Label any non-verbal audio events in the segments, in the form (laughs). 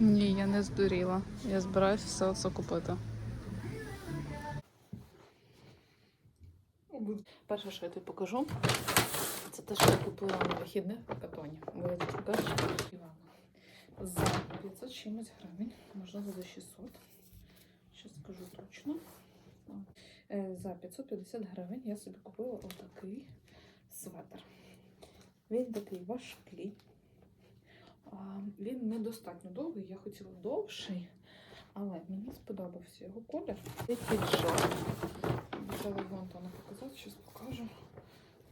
Ні, я не здуріла. Я збираюся все це купити. Перше, що я тобі покажу, це те, що я купила на вихідних в катоні. Івана. За 500 чимось гривень, можливо, за 600. Ще скажу точно. Е, За 550 гривень я собі купила отакий светр. Він такий важкий. Він недостатньо довгий, я хотіла довший, але мені сподобався його колір. Це піджак. Його Антону показати, щось покажу.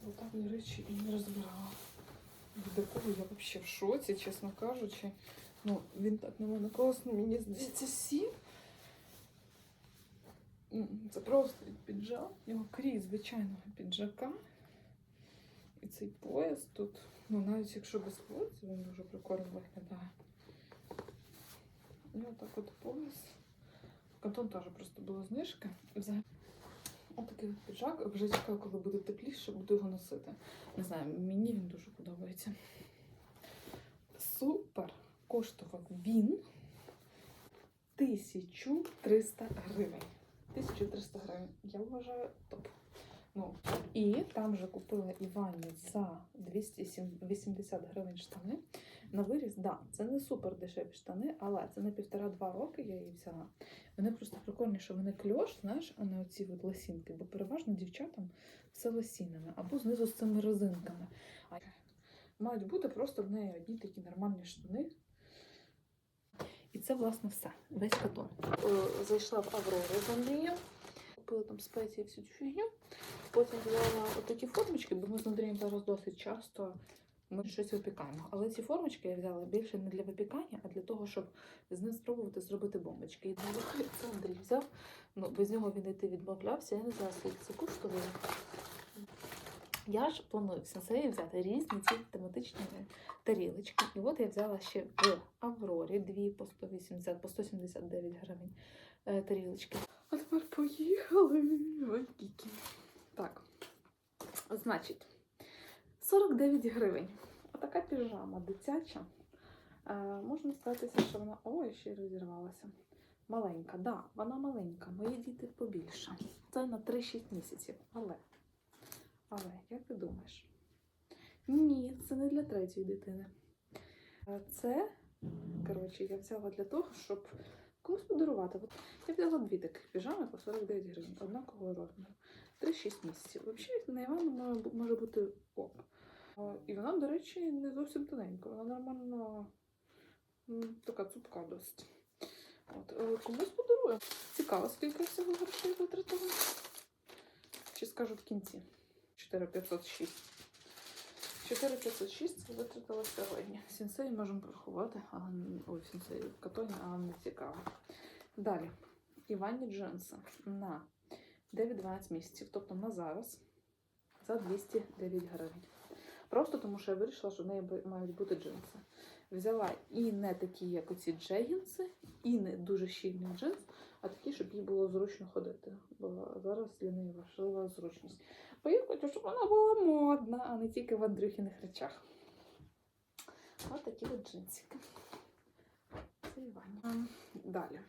Бо так я речі і не розбирала. Від якого я взагалі в шоці, чесно кажучи. Ну, він так на мене класно, мені здається, сів. Це просто піджак. Його крій звичайного піджака. І цей пояс тут, ну навіть якщо без поясу, він дуже прикольно виглядає. І отак от пояс. В Кантон теж просто була знижка. Взагалі. Отакий от піджак. Вже чекаю, коли буде тепліше, буду його носити. Не знаю, мені він дуже подобається. Супер! Коштував він 1300 гривень. 1300 гривень. Я вважаю топ. Ну, і там же купила Івані за 280 гривень штани. На виріс, да, це не супер дешеві штани, але це на півтора-два роки я її взяла. Вони просто прикольні, що вони кльош, знаєш, а не оці от лосінки, бо переважно дівчатам все лосінами або знизу з цими резинками. А мають бути просто в неї одні такі нормальні штани. І це, власне, все. Весь катон. Е, Зайшла в Аврору з Андрієм, купила там спеції всю цю фігню. Потім взяла отакі формочки, бо ми з Андрієм зараз досить часто ми щось випікаємо. Але ці формочки я взяла більше не для випікання, а для того, щоб з ним спробувати зробити бомбочки. І це Андрій взяв. Ну, без нього він йти відмовлявся. Я не знаю, скільки це коштує. Я ж планую в сенсеї взяти різні ці тематичні тарілочки. І от я взяла ще в Аврорі дві по 180, по 179 гривень тарілочки. А тепер поїхали в Айкікі. Так, значить, 49 гривень. Отака піжама дитяча. Е, можна сказати, що вона. Ой, ще й розірвалася. Маленька, да, вона маленька. Мої діти побільше. Це на 3-6 місяців. Але, але, як ти думаєш? Ні, це не для третьої дитини. Е, Це, коротше, я взяла для того, щоб комусь подарувати. От я взяла дві таких піжами по 49 гривень, однакового розміру. 3-6 місяців. Взагалі, на Івану може бути ок. І вона, до речі, не зовсім тоненька. Вона нормально така цупка досить. От, е, комусь подарую. Цікаво, скільки всього грошей витратила. Чи скажу в кінці? 4506. 4506 це витратила сьогодні. Сінсей можемо порахувати, але ой, сінсей катоні, але не цікаво. Далі. Івані Джинси на 9-12 місяців, тобто на зараз за 209 гривень. Просто тому, що я вирішила, що в неї мають бути джинси. Взяла і не такі, як оці джегінси, і не дуже щільний джинс, а такі, щоб їй було зручно ходити. Бо зараз для неї важлива зручність. Бо я хочу, щоб вона була модна, а не тільки в Андрюхіних речах. Ось такі от джинсики. Це Івані. Далі.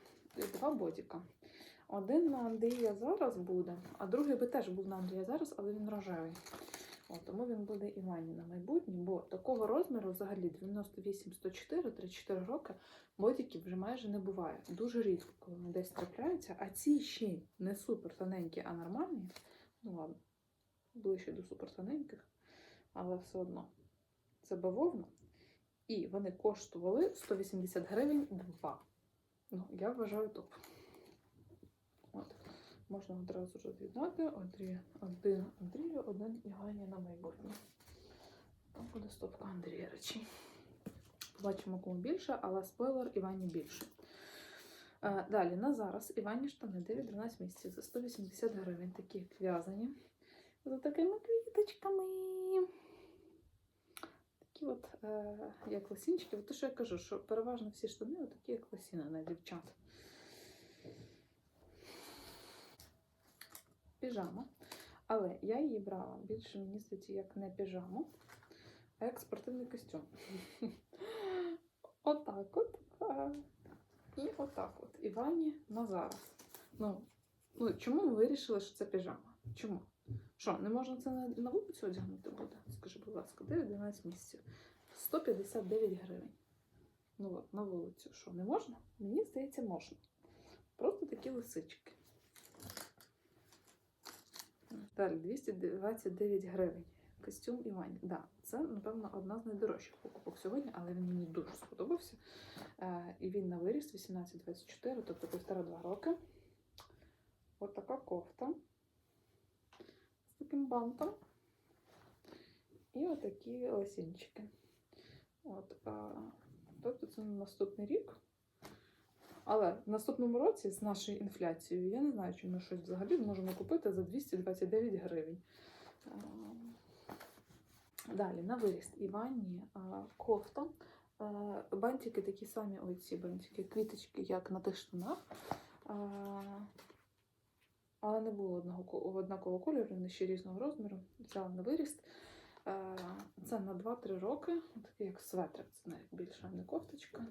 Два бодіка. Один на Андрія зараз буде, а другий би теж був на Андрія зараз, але він рожевий. От, тому він буде Івані на майбутнє, бо такого розміру взагалі 98-104, 3-4 роки бодіків вже майже не буває. Дуже рідко, коли вони десь трапляються, а ці ще не супер тоненькі, а нормальні. Ну ладно, ближче до супер тоненьких, але все одно. Це бавовна. І вони коштували 180 гривень два. Ну, я вважаю топ. Можна одразу роз'єднати. Один Андрію, один Івані на майбутнє. Там буде стопка Андрія речей. Побачимо, кому більше, але спойлер Івані більше. Е, Далі, на зараз Івані штани 9-12 місяців за 180 гривень, такі в'язані. За такими квіточками. Такі от, е, як лосінчики. Те, що я кажу, що переважно всі штани такі, як лосіни на дівчат. Піжама. Але я її брала більше, мені здається, як не піжаму, а як спортивний костюм. (laughs) Отак от. І отак от. Івані на зараз. Ну, ну, чому ми вирішили, що це піжама? Чому? Що, не можна це на, на вулицю одягнути буде? Скажи, будь ласка, 9-12 місяців. 159 гривень. Ну от, на вулицю. Що, не можна? Мені здається, можна. Просто такі лисички. Далі 229 гривень. Костюм Івані. Да, це, напевно, одна з найдорожчих покупок сьогодні, але він мені дуже сподобався. Е, і він на виріс 18-24, тобто півтора-два роки. От така кофта з таким бантом. І отакі лосінчики. От, а, тобто це наступний рік. Але в наступному році з нашою інфляцією я не знаю, чи ми щось взагалі можемо купити за 229 гривень. Далі на виріст Івані а, кофта. Бантики такі самі, ось ці бантики, квіточки, як на тих штанах. Але не було одного однакового кольору, вони ще різного розміру. Взяла на виріст. Е, Це на 2-3 роки. Такий як светрик, це навіть більше не кофточка.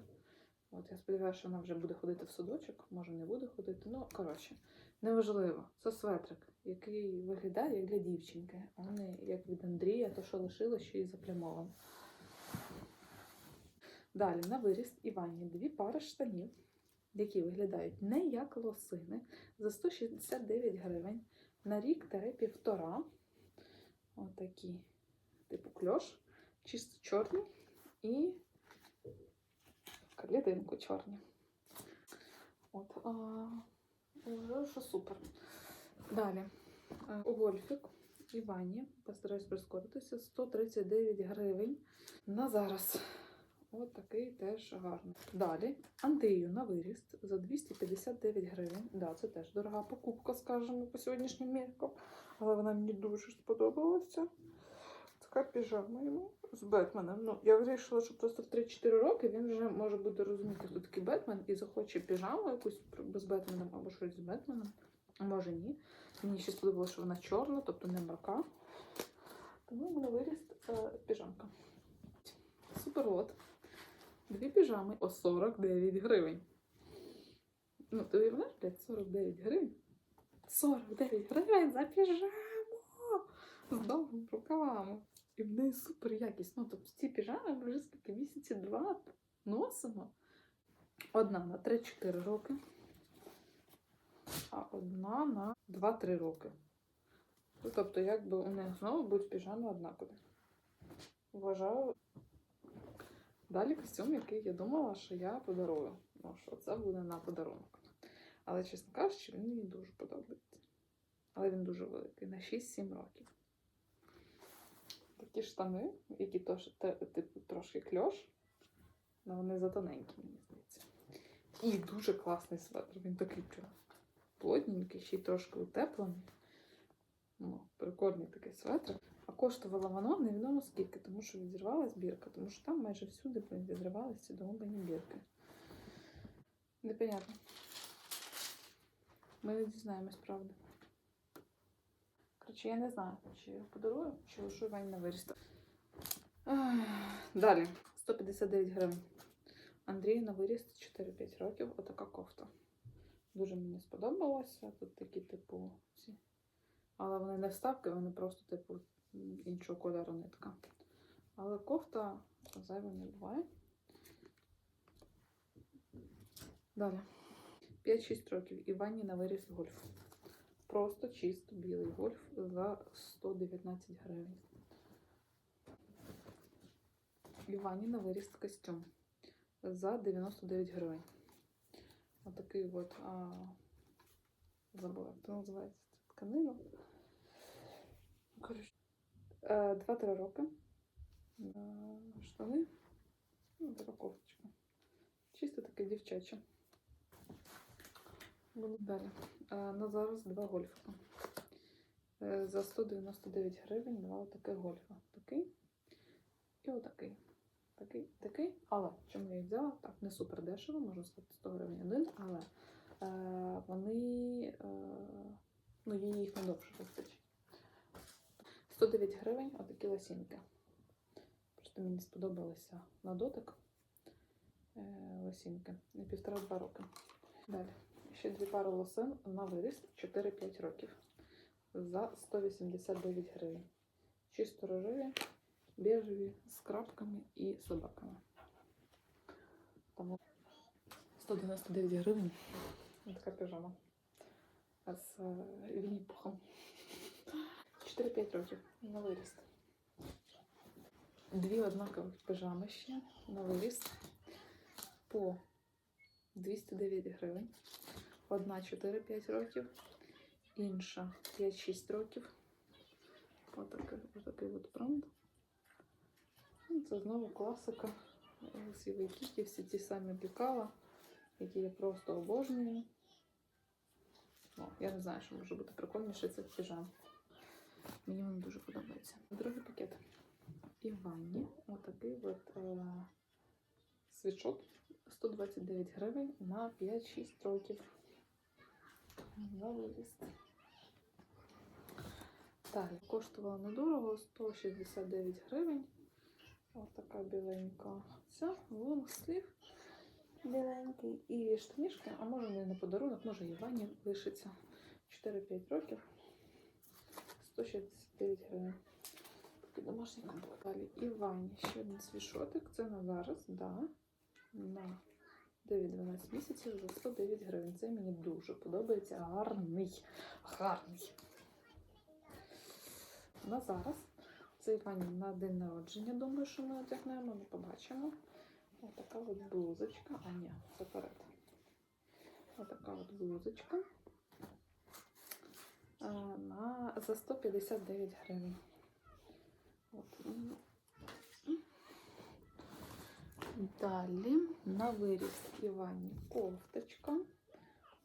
От я сподіваюся, що вона вже буде ходити в садочок, може не буде ходити. Ну, коротше, неважливо. Це светрик, який виглядає як для дівчинки, а не як від Андрія, то що лишило ще й заплямовано. Далі на виріст Івані дві пари штанів, які виглядають не як лосини, за 169 гривень на рік та півтора. Отакі, типу кльош, чисто чорні і клітинку чорні. От, а, вважаю, що супер. Далі. гольфік Івані, постараюсь прискоритися, 139 гривень на зараз. От такий теж гарний. Далі Андрію на виріст за 259 гривень. Да, це теж дорога покупка, скажімо, по сьогоднішнім міркам. Але вона мені дуже сподобалася. Така піжама йому з Бетменом. Ну, я вирішила, що просто в 3-4 роки він вже може буде розуміти, хто такий Бетмен, і захоче піжаму якусь з Бетменом або щось з Бетменом. Може ні. Мені ще сподобалося, що вона чорна, тобто не марка. Тому в мене виріст е, піжамка. Супер от. Дві піжами по 49 гривень. Ну, ти уявляєш, блядь, 49 гривень? 49 гривень за піжаму! З довгими рукавами. І в неї супер якість. Ну, тобто ці піжами ми вже скільки місяці два носимо. Одна на 3-4 роки, а одна на 2-3 роки. Ну, Тобто, якби у них знову будуть піжами однакові. Вважаю. Далі костюм, який я думала, що я подарую. Ну, що це буде на подарунок. Але, чесно кажучи, він мені дуже подобається. Але він дуже великий, на 6-7 років. Такі штани, які те- типу, трошки кльош, але вони затоненькі, мені здається. І дуже класний светр. Він такий прям плотненький, ще й трошки утеплений. Ну, прикольний такий светр. А коштувало воно невідомо скільки, тому що відірвалась бірка, тому що там майже всюди відривалися ці бірки. Непонятно. Ми не дізнаємось правди. Коротше, я не знаю, чи я подарую, чи лишу Івані на виріст. Ах, Далі. 159 гривень. Андрію на виріст 4-5 років. Отака кофта. Дуже мені сподобалося. Тут такі, типу, ці. Але вони не вставки, вони просто, типу, іншого кольору нитка. Але кофта зайва не буває. Далі. 5-6 років. Івані на виріс гольф. Просто чисто білий гольф за 119 гривень. Івані на виріст костюм за 99 гривень. Отакий от, а, забула, як це називається тканина. Е, 2-3 роки. Е, Штани. Ну, така кофточка. Чисто таке дівчаче. Було далі. На зараз два гольфа. Е, За 199 гривень два отаких гольфа. Такий і отакий. Такий, такий. Але чому я їх взяла? Так, не супер дешево, можна сказати 100 гривень один, але е, вони е, ну, їй їх надовше вистачить. 109 гривень отакі лосінки. Просто мені сподобалися на дотик. Е, лосінки. На півтора-два роки. Далі. Ще дві пари лосин на виріс 4-5 років. За 189 гривень. Чисто рожеві, бежеві, з крапками і собаками. Тому 199 гривень. Така піжама. З е, вінні-пухом. 4-5 років на виріст. Дві однакові пижами ще на виріст по 209 гривень. Одна 4-5 років, інша 5-6 років. Отакий, отакий от бренд. Ну, Це знову класика. Сівий кіті, всі ті самі бікала, які я просто обожнюю. Ну, я не знаю, що може бути прикольніше цих піжам. Мені вони дуже подобаються. Другий пакет. І в ванні отакий от е, світшот 129 гривень на 5-6 років. Далі коштувала недорого 169 гривень. Ось така біленька ця, лонгслів біленький. І штанішки, а може не на подарунок, може і ванні лишиться 4-5 років. 169 гривень. Такий домашній комплект. Далі і ванні ще один свішотик. Це на зараз, да. На 9-12 місяців за 109 гривень. Це мені дуже подобається. Гарний. Гарний. На зараз. Це Івані на день народження. Думаю, що ми одягнемо, ми побачимо. Ось така от блузочка. А ні, це перед. Ось така от блузочка. На, за 159 гривень. От. Далі на виріс Івані кофточка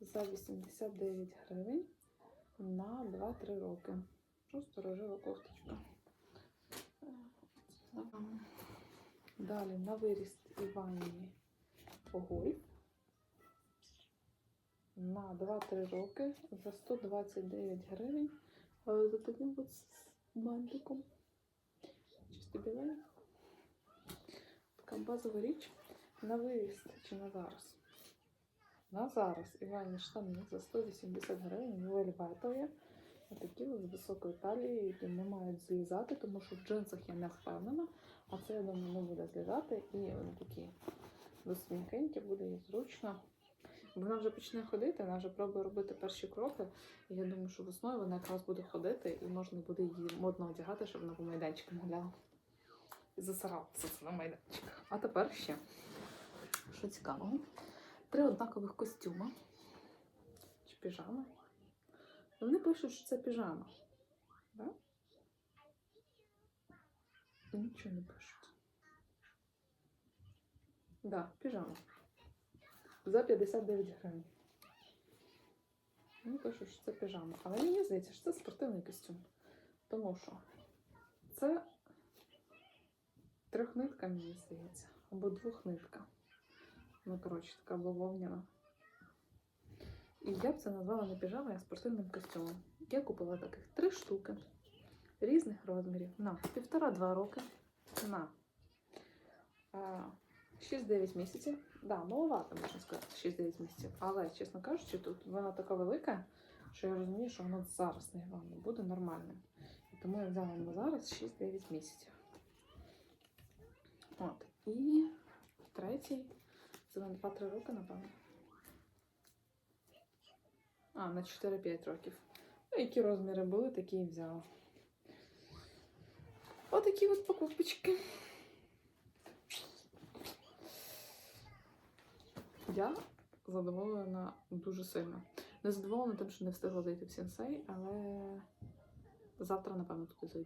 за 89 гривень на 2-3 роки. Просто рожева кофточка. Далі на виріст Івані гольф на 2-3 роки за 129 гривень. Але за таким от бантиком. Чисто біленька. Така базова річ. На виріст чи на зараз? На зараз Івані штани за 180 гривень вельветові. Такі з високої талії, які не мають злізати, тому що в джинсах я не впевнена, а це, я думаю, не буде злізати. І вони такі досить буде їй зручно. Вона вже почне ходити, вона вже пробує робити перші кроки. І я думаю, що весною вона якраз буде ходити і можна буде її модно одягати, щоб вона по майданчикам гуляла. Засирався на майданчик. А тепер ще, що цікавого, три однакових костюма чи піжами. Вони пишуть, що це піжама. Да? І Нічого не пишуть. Да, піжама. За 59 гривень. Вони пишуть, що це піжама. Але мені здається, що це спортивний костюм. Тому що це трьохнитка, мені здається, або двохнитка. Ну, коротше, така бавовняна. І я б це назвала не піжамою, а спортивним костюмом. Я купила таких три штуки різних розмірів на півтора-два роки, на 6-9 місяців. Да, маловато, можна сказати, 6-9 місяців. Але, чесно кажучи, тут вона така велика, що я розумію, що воно зараз не буде нормальним. І тому я взяла зараз 6-9 місяців. І третій, це на 2-3 роки, напевно. А, на 4-5 років. Ну, які розміри були, такі і взяла. Отакі от покупочки. Я задоволена дуже сильно. Не задоволена тим, що не встигла зайти в сенсей, але завтра, напевно, туди зайду.